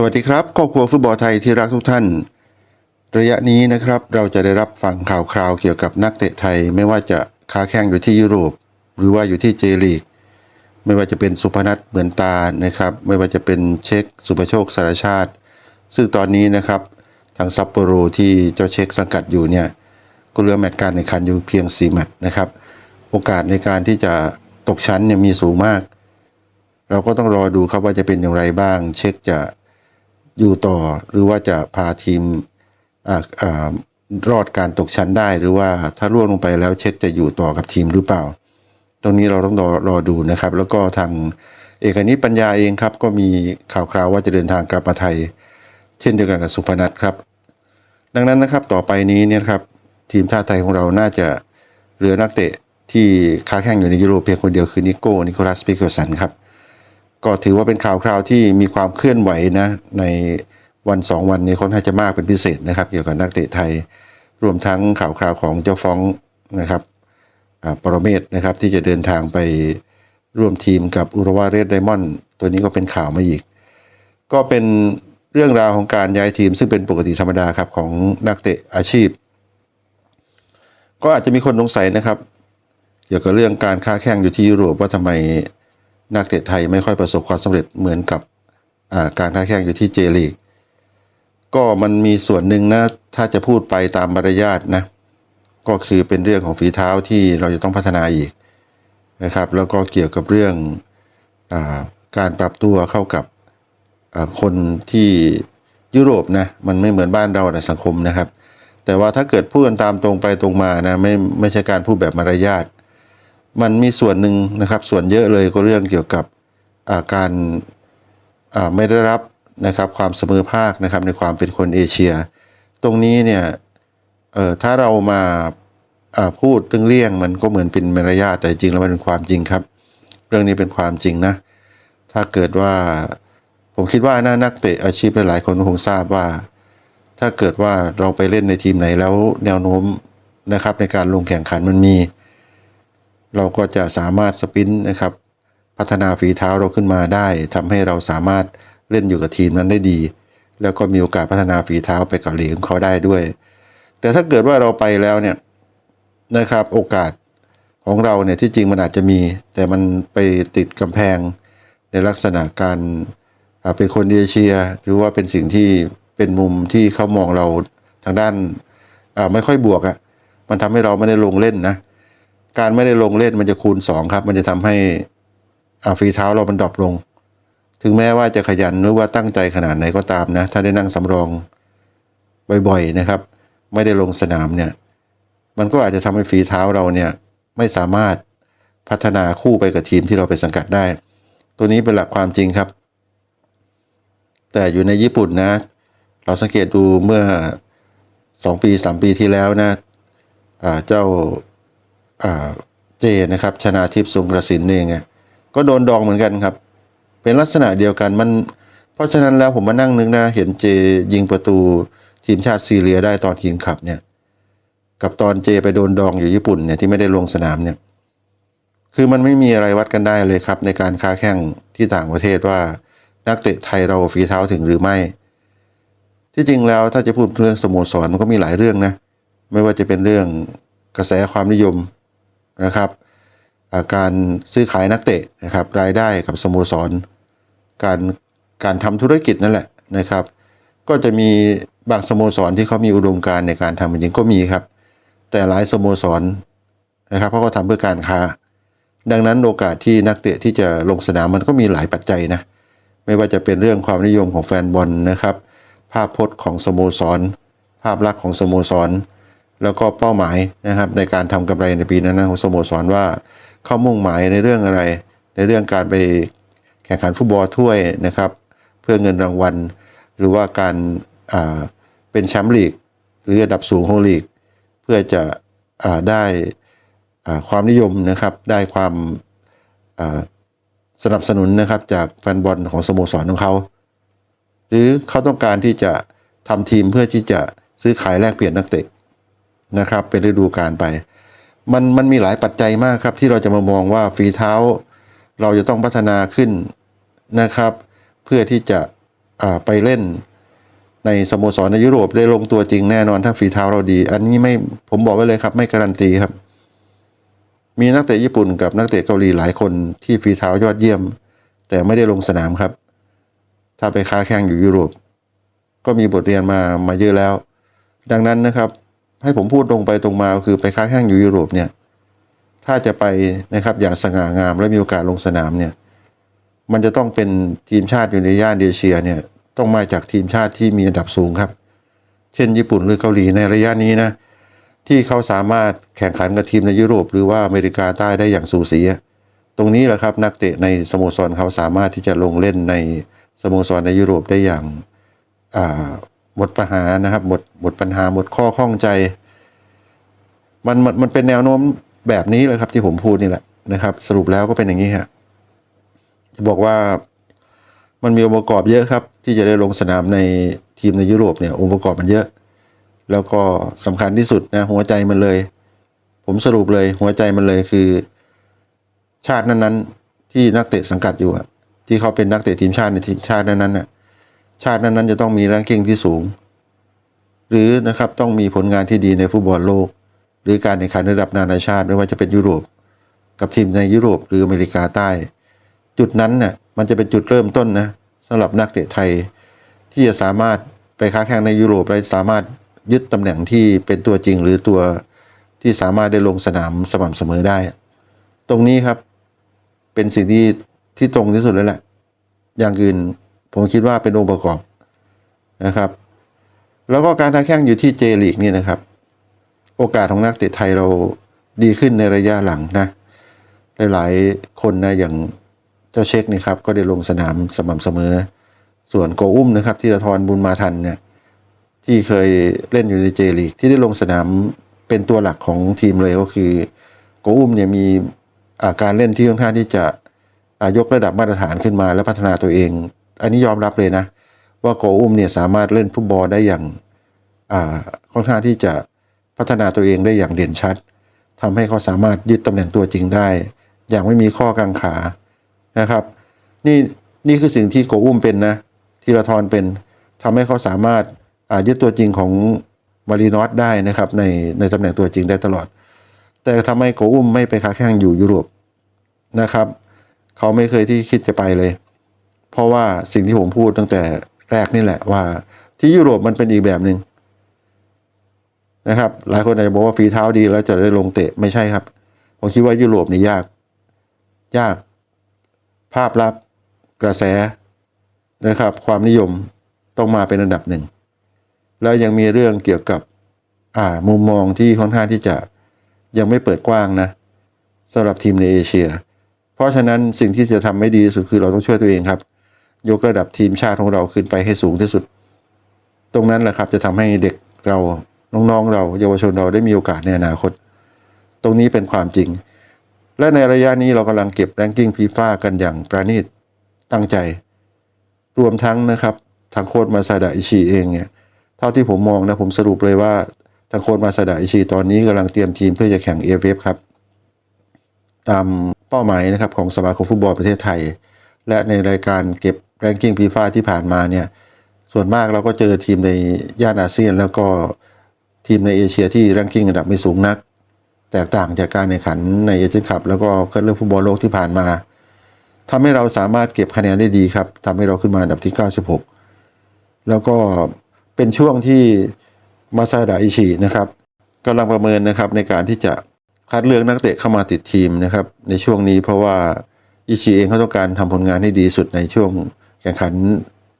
สวัสดีครับครอบครัวฟุตบอลไทยที่รักทุกท่าน ระยะนี้นะครับเราจะได้รับฟังข่าวคราวเกี่ยวกับนักเตะไทย ไม่ว่าจะค้าแข่งอยู่ที่ยุโรป หรือว่าอยู่ที่เจลีก ไม่ว่าจะเป็นสุพนัทเหมือนตานะครับ ไม่ว่าจะเป็นเช็คสุภโชคสารชาติ ซึ่งตอนนี้นะครับทางซัปโปโรที่เจ้าเช็คสังกัดอยู่เนี่ยก็เหลือแมตช์การแข่งขันอยู่เพียง4แมตช์นะครับ โอกาสในการที่จะตกชั้นเนี่ยมีสูงมาก เราก็ต้องรอดูครับว่าจะเป็นอย่างไรบ้าง เช็คจะ อยู่ต่อหรือว่าจะพาทีมออรอดการตกชั้นได้ หรือว่าถ้าร่วงลงไปแล้วเช็คจะอยู่ต่อกับทีมหรือเปล่า ตรงนี้เราต้องรอรอดูนะครับ แล้วก็ทางเอกนิปัญญาเองครับ ก็มีข่าวคราวว่าจะเดินทางกลับมาไทย เช่นเดียวกันกับสุพนัทครับ ดังนั้นนะครับต่อไปนี้เนี่ยครับทีมชาติไทยของเราน่าจะเหลือนักเตะที่ค้าแข่งอยู่ในยุโรปเพียงคนเดียวคือนิโก้นิโคลัสปิโกสันครับ ก็ถือว่าเป็นข่าวคราวที่มีความเคลื่อนไหวนะในวันสองวันนี้ค่อนข้างจะมากเป็นพิเศษนะครับ เกี่ยวกับนักเตะไทย รวมทั้งข่าวคราวของเจ้าฟ้องนะครับอ่าปรเมศนะครับที่จะเดินทางไปร่วมทีมกับอุรวาเรดไดมอนด์ตัวนี้ก็เป็นข่าวมาอีก ก็เป็นเรื่องราวของการย้ายทีมซึ่งเป็นปกติธรรมดาครับของนักเตะอาชีพ ก็อาจจะมีคนสงสัยนะครับ เกี่ยวกับเรื่องการค้าแข่งอยู่ที่ยุโรปว่าทำไม นักเตะไทยไม่ค่อยประสบความสำเร็จเหมือนกับการค้าแข่งอยู่ที่เจลีกก็มันมีส่วนหนึ่งนะถ้าจะพูดไปตามมารยาทนะก็คือเป็นเรื่องของฝีเท้าที่เราจะต้องพัฒนาอีกนะครับ แล้วก็เกี่ยวกับเรื่องอการปรับตัวเข้ากับคนที่ยุโรปนะมันไม่เหมือนบ้านเราในสังคมนะครับ แต่ว่าถ้าเกิดพูดกันตามตรงไปตรงมานะไม่ไม่ใช่การพูดแบบมารยาท มันมีส่วนหนึ่งนะครับ ส่วนเยอะเลยก็เรื่องเกี่ยวกับาการาไม่ได้รับนะครับความเสมอภาคนะครับในความเป็นคนเอเชีย ตรงนี้เนี่ยถ้าเรามาาพูดเรื่องเลี่ยงมันก็เหมือนเป็นมารยาทแต่จริงแล้วมันเป็นความจริงครับ เรื่องนี้เป็นความจริงนะ ถ้าเกิดว่าผมคิดว่านะนักเตะอาชีพหลายๆคนคงทราบว่า ถ้าเกิดว่าเราไปเล่นในทีมไหนแล้วแนวโน้มนะครับในการลงแข่งขันมันมี เราก็จะสามารถสปินนะครับ พัฒนาฝีเท้าเราขึ้นมาได้ทำให้เราสามารถเล่นอยู่กับทีมนั้นได้ดี แล้วก็มีโอกาสพัฒนาฝีเท้าไปกับลีกของเขาได้ด้วย แต่ถ้าเกิดว่าเราไปแล้วเนี่ยนะครับโอกาสของเราเนี่ยที่จริงมันอาจจะมี แต่มันไปติดกำแพงในลักษณะการเป็นคนเอเชีย หรือว่าเป็นสิ่งที่เป็นมุมที่เขามองเราทางด้านไม่ค่อยบวกอะ่ะมันทำให้เราไม่ได้ลงเล่นนะ การไม่ได้ลงเล่นมันจะคูณสองครับ มันจะทำให้อ่าฝีเท้าเรามันดรอปลง ถึงแม้ว่าจะขยันหรือว่าตั้งใจขนาดไหนก็ตามนะ ถ้าได้นั่งสำรองบ่อยๆนะครับ ไม่ได้ลงสนามเนี่ย มันก็อาจจะทำให้ฝีเท้าเราเนี่ยไม่สามารถพัฒนาคู่ไปกับทีมที่เราไปสังกัดได้ ตัวนี้เป็นหลักความจริงครับ แต่อยู่ในญี่ปุ่นนะ เราสังเกตดูเมื่อสองปีสามปีที่แล้วนะอ่าเจ้า เจนะครับชนาทิพย์ทรงประสินเองอะก็โดนดองเหมือนกันครับ เป็นลักษณะเดียวกันมัน เพราะฉะนั้นแล้วผมมานั่งนึกนะเห็นเจยิงประตูทีมชาติซีเรียได้ตอนคิงคับเนี่ยกับตอนเจไปโดนดองอยู่ญี่ปุ่นเนี่ยที่ไม่ได้ลงสนามเนี่ยคือมันไม่มีอะไรวัดกันได้เลยครับ ในการค้าแข่งที่ต่างประเทศว่านักเตะไทยเราฝีเท้าถึงหรือไม่ ที่จริงแล้วถ้าจะพูดเรื่องสโมสรมันก็มีหลายเรื่องนะ ไม่ว่าจะเป็นเรื่องกระแสความนิยม นะครับาการซื้อขายนักเตะนะครับรายได้กับสโมสร การการทำธุรกิจนั่นแหละนะครับ ก็จะมีบางสโมสรที่เขามีอุดมการในการทำจริงก็มีครับ แต่หลายสโมสรนะครับเขาก็ทำเพื่อการค้า ดังนั้นโอกาสที่นักเตะที่จะลงสนามมันก็มีหลายปัจจัยนะไม่ว่าจะเป็นเรื่องความนิยมของแฟนบอลนะครับ ภาพพจน์ของสโมสร ภาพลักษณ์ของสโมสร แล้วก็เป้าหมายนะครับในการทำกำไรในปีนั้นๆของสโมสรว่าเขามุ่งหมายในเรื่องอะไร ในเรื่องการไปแข่งขันฟุตบอลถ้วยนะครับ เพื่อเงินรางวัล หรือว่าการเป็นแชมป์ลีก หรือระดับสูงของลีก เพื่อจะอได้ความนิยมนะครับ ได้ความสนับสนุนนะครับจากแฟนบอลของสโมสรของเขา หรือเขาต้องการที่จะทำทีมเพื่อที่จะซื้อขายแลกเปลี่ยนนักเตะ นะครับ เป็นฤดูกาลไป มันมันมีหลายปัจจัยมากครับ ที่เราจะมามองว่าฝีเท้า เราจะต้องพัฒนาขึ้นนะครับ เพื่อที่จะไปเล่นในสโมสรในยุโรปได้ลงตัวจริงแน่นอนถ้าฝีเท้าเราดี อันนี้ไม่ผมบอกไว้เลยครับ ไม่การันตีครับ มีนักเตะญี่ปุ่นกับนักเตะเกาหลีหลายคนที่ฝีเท้ายอดเยี่ยม แต่ไม่ได้ลงสนามครับ ถ้าไปค้าแข่งอยู่ยุโรป ก็มีบทเรียนมามาเยอะแล้ว ดังนั้นนะครับ ให้ผมพูดตรงไปตรงมาคือไปค้าแข่งอยู่ยุโรปเนี่ย ถ้าจะไปนะครับอย่างสง่างามและมีโอกาสลงสนามเนี่ย มันจะต้องเป็นทีมชาติอยู่ในย่านเอเชียเนี่ยต้องมาจากทีมชาติที่มีอันดับสูงครับ เช่น ญี่ปุ่นหรือเกาหลีในระยะนี้นะ ที่เขาสามารถแข่งขันกับทีมในยุโรป หรือว่าอเมริกาใต้ได้อย่างสูสีตรงนี้แหละครับนักเตะในสโมสรเขาสามารถที่จะลงเล่นในสโมสรในยุโรปได้อย่าง อ่าหมดปัญหานะครับหมดหมดปัญหาหมดข้อข้องใจ มันมันมันเป็นแนวโน้มแบบนี้เลยครับที่ผมพูดนี่แหละนะครับ สรุปแล้วก็เป็นอย่างนี้ฮะจะบอกว่ามันมีองค์ประกอบเยอะครับ ที่จะได้ลงสนามในทีมในยุโรปเนี่ยองค์ประกอบมันเยอะ แล้วก็สำคัญที่สุดนะหัวใจมันเลย ผมสรุปเลยหัวใจมันเลยคือ ชาตินั้นๆ ที่นักเตะสังกัดอยู่อะที่เขาเป็นนักเตะทีมชาติในทีมชาตินั้นๆน่ะ ชาตินั้นๆจะต้องมีแรงกิ้งที่สูง หรือนะครับต้องมีผลงานที่ดีในฟุตบอลโลก หรือการแข่งขันระดับนานาชาติไม่ว่าจะเป็นยุโรป กับทีมในยุโรปหรืออเมริกาใต้ จุดนั้นเนี่ยมันจะเป็นจุดเริ่มต้นนะสำหรับนักเตะไทย ที่จะสามารถไปค้าแข่งในยุโรปและสามารถยึดตำแหน่งที่เป็นตัวจริงหรือตัวที่สามารถได้ลงสนามสม่ำเสมอได้ ตรงนี้ครับเป็นสิ่งที่ที่ตรงที่สุดแล้วแหละ อย่างอื่น ผมคิดว่าเป็นองค์ประกอบนะครับ แล้วก็การท้าแข่งอยู่ที่เจลีกนี่นะครับ โอกาสของนักเตะไทยเราดีขึ้นในระยะหลังนะหลายๆคนนะอย่างเจ้าเช็คนี่ครับ ก็ได้ลงสนามสม่ำเสมอ ส่วนโกอุ้มนะครับที่ระทรบุญมาทันเนี่ยที่เคยเล่นอยู่ในเจลีกที่ได้ลงสนามเป็นตัวหลักของทีมเลยก็คือ โกอุ้มเนี่ยมีาการเล่นที่ค่อนข้างที่จะยกระดับมาตรฐานขึ้นมาและพัฒนาตัวเอง อันนี้ยอมรับเลยนะ ว่าโกอุ้มเนี่ยสามารถเล่นฟุตบอลได้อย่างอ่าค่อนข้างที่จะพัฒนาตัวเองได้อย่างเด่นชัดทำให้เขาสามารถยึดตำแหน่งตัวจริงได้ อย่างไม่มีข้อกังขานะครับ นี่นี่คือสิ่งที่โกอุ้มเป็นนะธีรทรเป็นทำให้เขาสามารถอ่ายึดตัวจริงของมารีนอสได้นะครับในในตำแหน่งตัวจริงได้ตลอด แต่ทำให้โกอุ้มไม่ไปค้าแข่งอยู่ยุโรปนะครับ เขาไม่เคยที่คิดจะไปเลย ราะว่าสิ่งที่ผมพูดตั้งแต่แรกนี่แหละว่า ที่ยุโรปมันเป็นอีกแบบหนึ่งนะครับ หลายคนอาจจะบอกว่าฝีเท้าดีแล้วจะได้ลงเตะไม่ใช่ครับ ผมคิดว่ายุโรปนี่ยาก ยาก ภาพลักษณ์กระแสนะครับ ความนิยมต้องมาเป็นอันดับหนึ่ง แล้วยังมีเรื่องเกี่ยวกับอ่ามุมมองที่ค่อนข้างที่จะยังไม่เปิดกว้างนะสำหรับทีมในเอเชีย เพราะฉะนั้นสิ่งที่จะทำไม่ดีที่สุดคือเราต้องช่วยตัวเองครับ ยกระดับทีมชาติของเราขึ้นไปให้สูงที่สุด ตรงนั้นแหละครับจะทำให้เด็กเราน้องๆเรา เยาวชนเราได้มีโอกาสในอนาคต ตรงนี้เป็นความจริง และในระยะนี้เรากำลังเก็บแรงกิ้งฟีฟ่ากันอย่างประณีตตั้งใจ รวมทั้งนะครับทางโค้ชมาซาดะอิชิเองเนี่ยเท่าที่ผมมองนะผมสรุปเลยว่าทางโค้ชมาซาดะอิชิตอนนี้กำลังเตรียมทีมเพื่อจะแข่งเอฟเอฟครับตามเป้าหมายนะครับของสมาคมฟุตบอลประเทศไทย และในรายการเก็บแรงกิ้งฟีฟ่าที่ผ่านมาเนี่ยส่วนมากเราก็เจอทีมในย่านอาเซียน แล้วก็ทีมในเอเชียที่แรงกิ้งอันดับไม่สูงนัก แตกต่างจากการแข่งขันในเอเชียนคัพแล้วก็คัดเลือกฟุตบอลโลกที่ผ่านมาทำให้เราสามารถเก็บคะแนนได้ดีครับทำให้เราขึ้นมาอันดับที่ 96 แล้วก็เป็นช่วงที่มาซาดะอิชินะครับกำลังประเมินนะครับในการที่จะคัดเลือกนักเตะเข้ามาติดทีมนะครับในช่วงนี้เพราะว่า อิชิเองเขาต้องการทำผลงานให้ดีสุดในช่วงแข่งขัน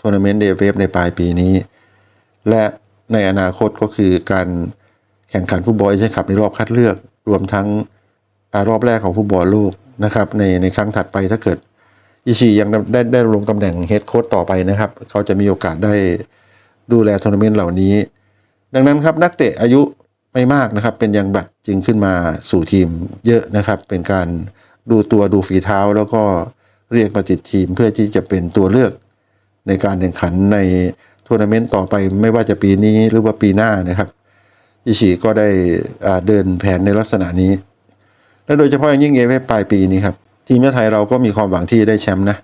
ทัวร์นาเมนต์เดฟในปลายปีนี้ และในอนาคตก็คือการแข่งขันฟุตบอลเอเชียนคัพในรอบคัดเลือก รวมทั้งอรอบแรกของฟุตบอลโลกนะครับในในครั้งถัดไปถ้าเกิดอิชิยังได้ได้ลงตำแหน่งเฮดโค้ชต่อไปนะครับ เขาจะมีโอกาสได้ดูแลทัวร์นาเมนต์เหล่านี้ ดังนั้นครับนักเตะอายุไม่มากนะครับ เป็นยังบัตรจึงขึ้นมาสู่ทีมเยอะนะครับ เป็นการ ดูตัวดูฝีเท้าแล้วก็เรียกมาติดทีมเพื่อที่จะเป็นตัวเลือกในการแข่งขันในทัวร์นาเมนต์ต่อไปไม่ว่าจะปีนี้หรือว่าปีหน้านะครับ อิชิก็ได้เดินแผนในลักษณะนี้ และโดยเฉพาะอย่างยิ่งเอฟปลายปีนี้ครับ ทีมชาติไทยเราก็มีความหวังที่ได้แชมป์นะ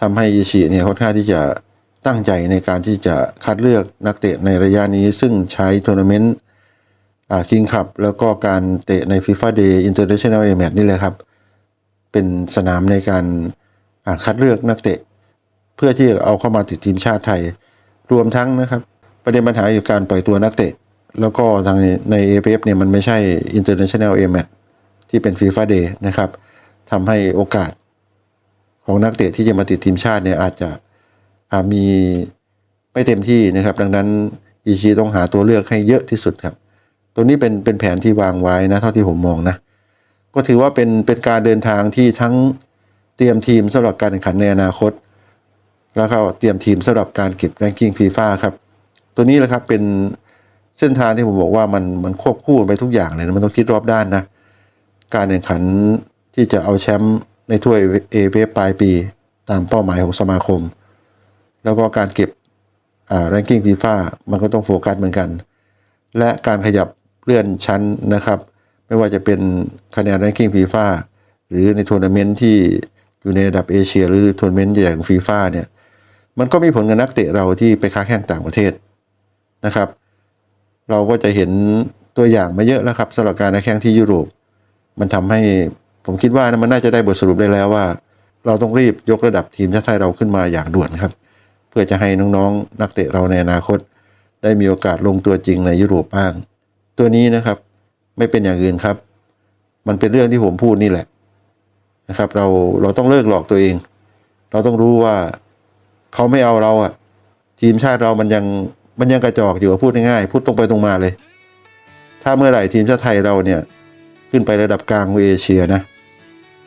ทำให้อิชิเนี่ยค่อนข้างที่จะตั้งใจในการที่จะคัดเลือกนักเตะในระยะนี้ ซึ่งใช้ทัวร์นาเมนต์อ่าคิงคัพแล้วก็การเตะใน FIFA Day International A Match นี่เลยครับ เป็นสนามในการคัดเลือกนักเตะ เพื่อที่จะเอาเข้ามาติดทีมชาติไทย รวมทั้งนะครับ ประเด็นปัญหาอยู่การปล่อยตัวนักเตะ แล้วก็ทางใน AFF เนี่ยมันไม่ใช่ International A Match ที่เป็น FIFA Day นะครับทำให้โอกาสของนักเตะที่จะมาติดทีมชาติเนี่ยอาจจะอามีไม่เต็มที่นะครับ ดังนั้นอีชีต้องหาตัวเลือกให้เยอะที่สุดครับ ตัวนี้เป็นเป็นแผนที่วางไว้นะเท่าที่ผมมองนะ ก็ถือว่าเป็นเป็นการเดินทางที่ทั้งเตรียมทีมสำหรับการแข่งขันในอนาคต แล้วก็เตรียมทีมสำหรับการเก็บแรงกิ้งฟีฟ่าครับ ตัวนี้แหละครับเป็นเส้นทางที่ผมบอกว่ามันมันควบคู่ไปทุกอย่างเลยนะมันต้องคิดรอบด้านนะการแข่งขันที่จะเอาแชมป์ในถ้วยเอเวฟปลายปี ตามเป้าหมายของสมาคม แล้วก็การเก็บแรงกิ้งฟีฟ่ามันก็ต้องโฟกัสเหมือนกัน และการขยับเลื่อนชั้นนะครับ ไม่ว่าจะเป็นคะแนนแรงกิ้งฟีฟ่าหรือในทัวร์นาเมนต์ที่อยู่ในระดับเอเชีย หรือทัวร์นาเมนต์ใหญ่ของฟีฟ่าเนี่ยมันก็มีผลกับนักเตะเราที่ไปค้าแข่งต่างประเทศนะครับ เราก็จะเห็นตัวอย่างมาเยอะแล้วครับสำหรับการค้าแข่งที่ยุโรป มันทำให้ผมคิดว่านะมันน่าจะได้บทสรุปได้แล้วว่า เราต้องรีบยกระดับทีมชาติไทยเราขึ้นมาอย่างด่วนครับ เพื่อจะให้น้องๆ นักเตะเราในอนาคต ได้มีโอกาสลงตัวจริงในยุโรปบ้าง ตัวนี้นะครับ ไม่เป็นอย่างอื่นครับ มันเป็นเรื่องที่ผมพูดนี่แหละนะครับ เราเราต้องเลิกหลอกตัวเอง เราต้องรู้ว่าเขาไม่เอาเราอะทีมชาติเรามันยังมันยังกระจอกอยู่อะพูดง่ายๆพูดตรงไปตรงมาเลย ถ้าเมื่อไหร่ทีมชาติไทยเราเนี่ยขึ้นไประดับกลางของเอเชียนะ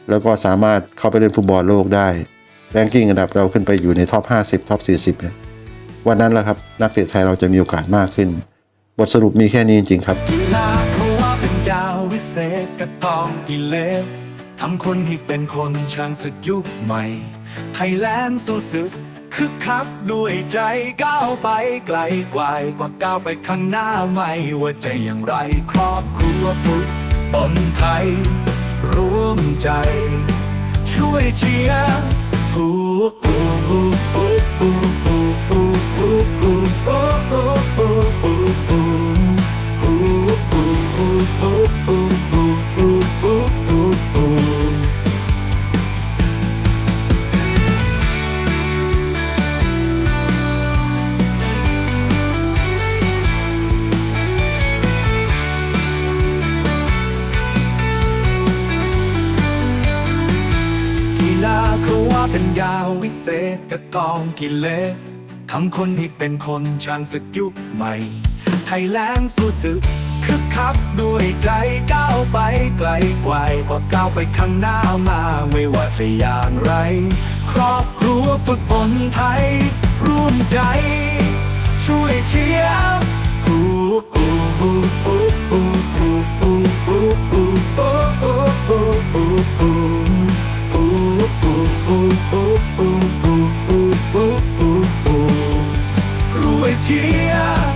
แล้วก็สามารถเข้าไปเล่นฟุตบอลโลกได้ แรงกิ้งอันดับเราขึ้นไปอยู่ในท็อป 50ท็อป 40เนี่ยวันนั้นแหละครับ นักเตะไทยเราจะมีโอกาสมากขึ้น บทสรุปมีแค่นี้จริงๆครับ ษกระตองกิเลสทำคนให้เป็นคนช่างศึกยุคใหม่ ไทยแลนด์สู้ศึกคึกคักด้วยใจก้าวไปไกลกว่ากว่าก้าวไปข้างหน้าไม่ว่าจะอย่างไรครอบครัวฟุตบอลไทย ร่วมใจ ช่วยเชียร์ฮู้ฮู้ฮู้ฮู้ฮู้ฮู้ฮู้ฮู้ฮู้ เป็นยาวิเศษกระกองกิเลสทำคนให้เป็นคนช่างศึกยุคใหม่ ไทยแลนด์สู้ศึกคึกคักด้วยใจก้าวไปไกลกว่ากว่าก้าวไปข้างหน้ามาไม่ว่าจะอย่างไร ครอบครัวฟุตบอลไทย ร่วมใจ ช่วยเชียร์ฮู้ฮู้ฮู้ฮู้ฮู้ฮู้ฮู้ฮู้ฮู้ฮู้ฮู้ฮู้ dia.